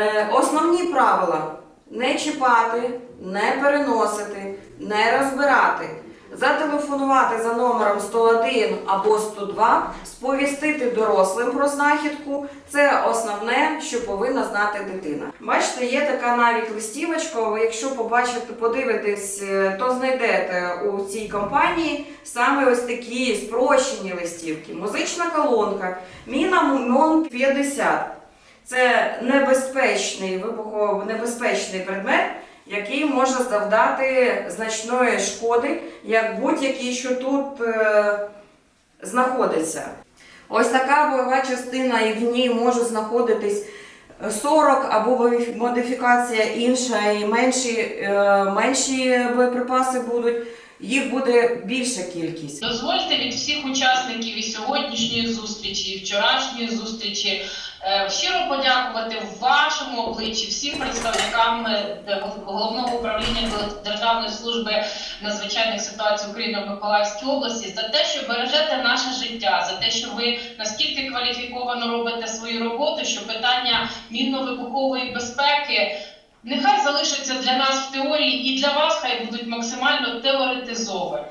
Е, Основні правила: не чіпати, не переносити, не розбирати, зателефонувати за номером 101 або 102, сповістити дорослим про знахідку. Це основне, що повинна знати дитина. Бачите, є така навіть листівочка. Ви якщо побачите, подивитесь, е, то знайдете у цій компанії саме ось такі спрощені листівки. Музична колонка, міна МОН 50. Це небезпечний вибухонебезпечний предмет, який може завдати значної шкоди, як будь-який, що тут е, знаходиться. Ось така бойова частина, і в ній може знаходитись 40 або модифікація інша, і менші, е, менші боєприпаси будуть. Їх буде більша кількість. Дозвольте від всіх учасників і сьогоднішньої зустрічі, і вчорашньої зустрічі е, щиро подякувати вашому обличчі всім представникам е, головного управління Державної служби надзвичайних ситуацій України в Миколаївській області за те, що бережете наше життя, за те, що ви наскільки кваліфіковано робите свою роботу, що питання мінно-вибухової безпеки. Нехай залишаться для нас в теорії і для вас хай будуть максимально теоретизовані.